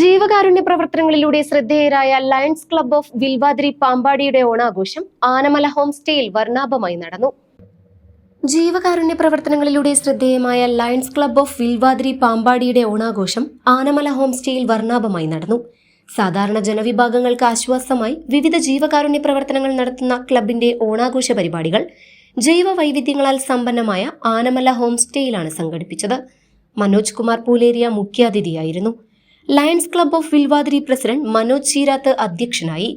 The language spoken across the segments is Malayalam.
ജീവകാരുണ്യ പ്രവർത്തനങ്ങളിലൂടെ ശ്രദ്ധേയരായ ലയൺസ് ക്ലബ് ഓഫ് വിൽവാദ്രി പാമ്പാടിയുടെ ഓണാഘോഷം ആനമല ഹോം സ്റ്റേയിൽ വർണാഭമായി നടന്നു. ജീവകാരുണ്യ പ്രവർത്തനങ്ങളിലൂടെ ശ്രദ്ധേയമായ ലയൺസ് ക്ലബ് ഓഫ് വിൽവാദ്രി പാമ്പാടിയുടെ ഓണാഘോഷം ആനമല ഹോം സ്റ്റേയിൽ വർണാഭമായി നടന്നു. സാധാരണ ജനവിഭാഗങ്ങൾക്ക് ആശ്വാസമായി വിവിധ ജീവകാരുണ്യ പ്രവർത്തനങ്ങൾ നടത്തുന്ന ക്ലബിന്റെ ഓണാഘോഷ പരിപാടികൾ ജൈവ വൈവിധ്യങ്ങളാൽ സമ്പന്നമായ ആനമല ഹോം സ്റ്റേയിലാണ് സംഘടിപ്പിച്ചത്. മനോജ് കുമാർ പൂലേരിയ മുഖ്യാതിഥിയായിരുന്നു. Lions club of Vilvathiri president Manoj Cheerath അധ്യക്ഷനായി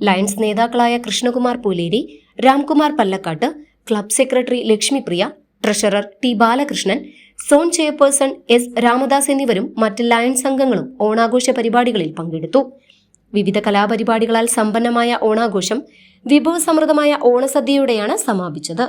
ലയൺസ് നേതാക്കളായ Krishnakumar Pooleri Ramkumar Pallakkatt club secretary Lakshmipriya treasurer T Balakrishnan zone chairperson S Ramadas എന്നിവരും മറ്റ് ലയൺസ് അംഗങ്ങളും ഓണാഘോഷ പരിപാടികളിൽ പങ്കെടുത്തു. വിവിധ കലാപരിപാടികളാൽ സമ്പന്നമായ ഓണാഘോഷം വിഭവസമൃദ്ധമായ ഓണസദ്യയോടെയാണ് സമാപിച്ചത്.